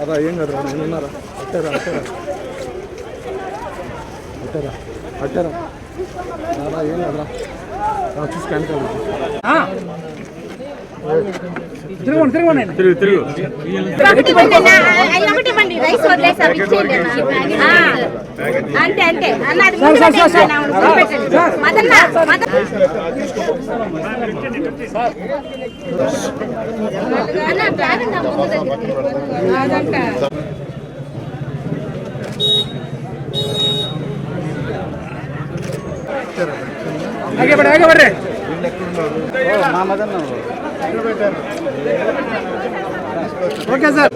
అదా ఏం కదా నేనున్నారా అట్టారా అట్టారా అట్టారా అట్టారా ఏం కదరా చూసి కనుక తిరుగు తిరుగు. ఒకటి ఇవ్వండి. రైస్ వదిలేసారు. ఇచ్చేయండి. అంతే అంతే. అన్న అది ముందు పెట్టండి. అన్న, ముందు పెట్టండి. మదన్న అన్న బ్యాగ్ ఉందా ముందు దగ్గరికి? ఓకే సార్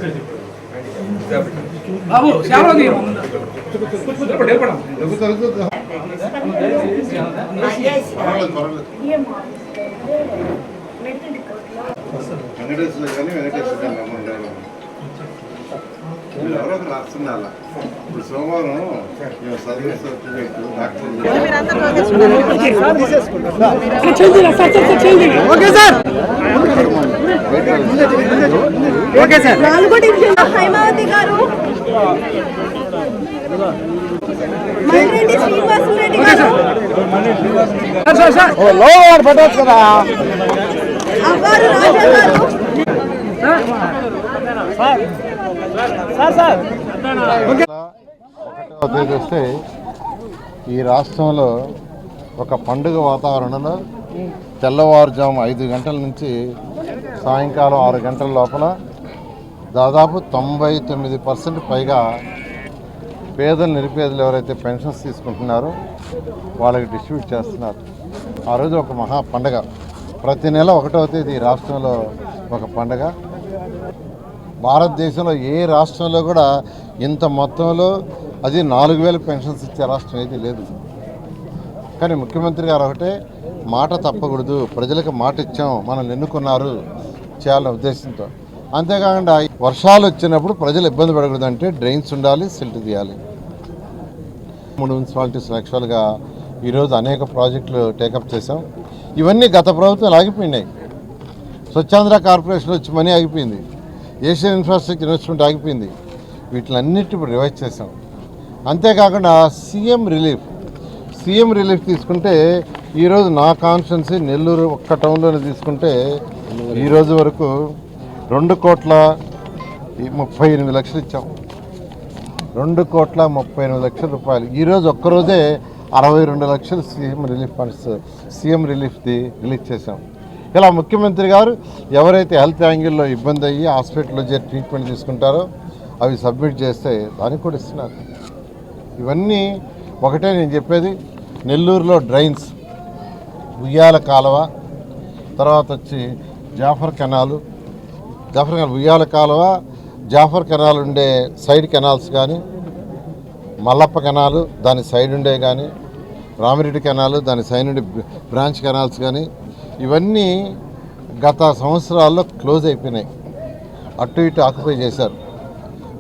వెంకటేశ్వర కానీ వెంకటేశ్వర కానీ రమ్మండి వీళ్ళు ఎవరో ఒకరు రాస్తున్నారు ఇప్పుడు సోమవారం చదివే certificate doctor okay sir okay sir. నాలుగో డివిజన్ హైమావతి గారు. మల్రెడ్డి శ్రీనివాసరెడ్డి గారు. సార్ సార్ ఓ లో వాడు పట్టవచ్చు కదా. అవ్వారు రాజా తేదీ వస్తే ఈ రాష్ట్రంలో ఒక పండుగ వాతావరణంలో తెల్లవారుజాము ఐదు గంటల నుంచి సాయంకాలం ఆరు గంటల లోపల దాదాపు తొంభై తొమ్మిది పర్సెంట్ పైగా పేదలు నిరుపేదలు ఎవరైతే పెన్షన్స్ తీసుకుంటున్నారో వాళ్ళకి డిస్ట్రిబ్యూట్ చేస్తున్నారు. ఆ రోజు ఒక మహా పండగ. ప్రతి నెల ఒకటవ తేదీ ఈ రాష్ట్రంలో ఒక పండగ. భారతదేశంలో ఏ రాష్ట్రంలో కూడా ఇంత మొత్తంలో అది నాలుగు వేల పెన్షన్స్ ఇచ్చే రాష్ట్రం అయితే లేదు. కానీ ముఖ్యమంత్రి గారు ఒకటే మాట తప్పకూడదు ప్రజలకు మాట ఇచ్చాం మనల్ని ఎన్నుకున్నారు చేయాలనే ఉద్దేశంతో. అంతేకాకుండా వర్షాలు వచ్చినప్పుడు ప్రజలు ఇబ్బంది పడకూడదు అంటే డ్రైన్స్ ఉండాలి సిల్ట్ తీయాలి. మూడు మున్సిపాలిటీస్ యాక్చువల్గా ఈరోజు అనేక ప్రాజెక్టులు టేకప్ చేశాం. ఇవన్నీ గత ప్రభుత్వం ఆగిపోయినాయి స్వచ్ఛాంధ్ర కార్పొరేషన్ వచ్చి మనీ ఆగిపోయింది. ఏషియన్ ఇన్ఫ్రాస్ట్రక్చర్ ఇన్వెస్ట్మెంట్ ఆగిపోయింది. వీటిలన్నిటి ఇప్పుడు రివైజ్ చేసాం అంతేకాకుండా సీఎం రిలీఫ్. సీఎం రిలీఫ్ తీసుకుంటే ఈరోజు నా కాన్స్టిట్యున్సీ నెల్లూరు ఒక్క టౌన్లోనే తీసుకుంటే ఈరోజు వరకు రెండు కోట్ల ఈ ముప్పై ఎనిమిది లక్షలు ఇచ్చాం. రెండు కోట్ల ముప్పై ఎనిమిది లక్షల రూపాయలు. ఈరోజు ఒక్కరోజే అరవై రెండు లక్షలు సీఎం రిలీఫ్ ఫండ్స్ సీఎం రిలీఫ్ది రిలీజ్ చేశాం. ఇలా ముఖ్యమంత్రి గారు ఎవరైతే హెల్త్ యాంగిల్లో ఇబ్బంది అయ్యి హాస్పిటల్లో చేరి ట్రీట్మెంట్ తీసుకుంటారో అవి సబ్మిట్ చేస్తే దానికి కూడా ఇస్తున్నారు. ఇవన్నీ ఒకటే నేను చెప్పేది నెల్లూరులో డ్రైన్స్ ఉయ్యాల కాలువ తర్వాత వచ్చి జాఫర్ కెనాలు. జాఫర్ కెనాల్ ఉయ్యాల కాలువ జాఫర్ కెనాల్ ఉండే సైడ్ కెనాల్స్ కానీ మల్లప్ప కెనాలు దాని సైడ్ ఉండే కానీ రామిరెడ్డి కెనాలు దాని సైడ్ ఉండే బ్రాంచ్ కెనాల్స్ కానీ ఇవన్నీ గత సంవత్సరాల్లో క్లోజ్ అయిపోయినాయి. అటు ఇటు ఆక్యుపై చేశారు.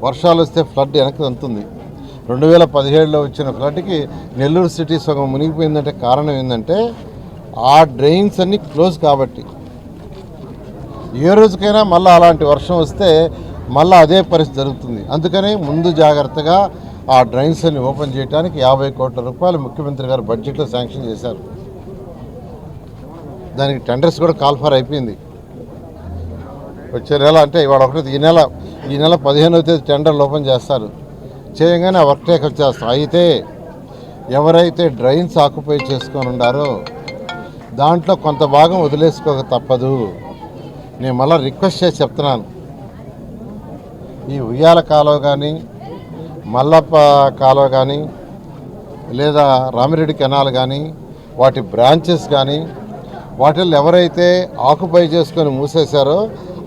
వర్షాలు వస్తే ఫ్లడ్ వెనక్కి అంతుంది రెండు వేల పదిహేడులో వచ్చిన ఫ్లడ్కి నెల్లూరు సిటీ సగం మునిగిపోయిందంటే కారణం ఏంటంటే ఆ డ్రైన్స్ అన్నీ క్లోజ్ కాబట్టి. ఏ రోజుకైనా మళ్ళీ అలాంటి వర్షం వస్తే మళ్ళీ అదే పరిస్థితి జరుగుతుంది. అందుకని ముందు జాగ్రత్తగా ఆ డ్రైన్స్ అన్ని ఓపెన్ చేయడానికి యాభై కోట్ల రూపాయలు ముఖ్యమంత్రి గారు బడ్జెట్లో శాంక్షన్ చేశారు. దానికి టెండర్స్ కూడా కాల్ఫర్ అయిపోయింది. వచ్చే నెల అంటే ఇవాళ ఒకటి ఈ నెల ఈ నెల పదిహేనవ తేదీ టెండర్లు ఓపెన్ చేస్తారు. చేయగానే ఆ వర్క్ టేకప్ చేస్తాం అయితే ఎవరైతే డ్రైన్స్ ఆక్యుపై చేసుకొని ఉండారో దాంట్లో కొంత భాగం వదిలేసుకోక తప్పదు. నేను మళ్ళీ రిక్వెస్ట్ చేసి చెప్తున్నాను. ఈ ఉయ్యాల కాలువ కానీ మల్లప్ప కాలువ కానీ లేదా రామిరెడ్డి కెనాల్ కానీ వాటి బ్రాంచెస్ కానీ వాటిల్లో ఎవరైతే ఆక్యుపై చేసుకొని మూసేశారో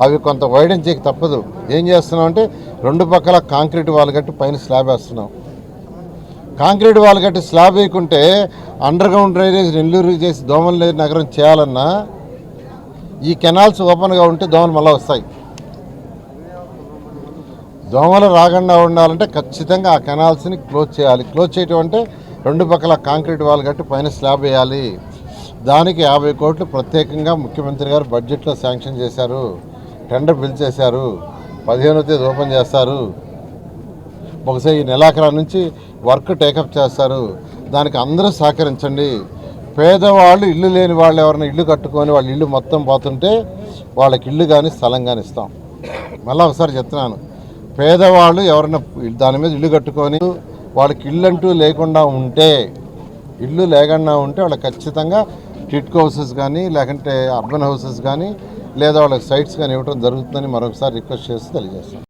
అవి కొంత వైడెన్ చేయక తప్పదు. ఏం చేస్తున్నాం అంటే రెండు పక్కల కాంక్రీట్ వాల్ కట్టి పైన స్లాబ్ వేస్తున్నాం. కాంక్రీట్ వాల్ కట్టి స్లాబ్ వేయకుంటే అండర్ గ్రౌండ్ డ్రైనేజ్ నెల్లూరు చేసి దోమల నగరం చేయాలన్నా ఈ కెనాల్స్ ఓపెన్గా ఉంటే దోమలు మళ్ళీ వస్తాయి. దోమలు రాకుండా ఉండాలంటే ఖచ్చితంగా ఆ కెనాల్స్ని క్లోజ్ చేయాలి. క్లోజ్ చేయటం అంటే రెండు పక్కల కాంక్రీట్ వాల్ కట్టి పైన స్లాబ్ వేయాలి. దానికి యాభై కోట్లు ప్రత్యేకంగా ముఖ్యమంత్రి గారు బడ్జెట్లో శాంక్షన్ చేశారు టెండర్ పిలిచేశారు పదిహేనో తేదీ ఓపెన్ చేస్తారు. బహుశా ఈ నెలాఖరా నుంచి వర్క్ టేకప్ చేస్తారు. దానికి అందరూ సహకరించండి. పేదవాళ్ళు ఇల్లు లేని వాళ్ళు ఎవరైనా ఇల్లు కట్టుకొని వాళ్ళ ఇల్లు మొత్తం పోతుంటే వాళ్ళకి ఇల్లు కానీ స్థలం కానీ ఇస్తాం. మళ్ళీ ఒకసారి చెప్తున్నాను. పేదవాళ్ళు ఎవరైనా దాని మీద ఇల్లు కట్టుకొని వాళ్ళకి ఇల్లు అంటూ లేకుండా ఉంటే ఇల్లు లేకుండా ఉంటే వాళ్ళకి ఖచ్చితంగా టిట్కో హౌసెస్ కానీ లేకుంటే అర్బన్ హౌసెస్ కానీ లేదా వాళ్ళకి సైట్స్ కానీ ఇవ్వడం జరుగుతుందని మరొకసారి రిక్వెస్ట్ చేసి తెలియజేస్తాం.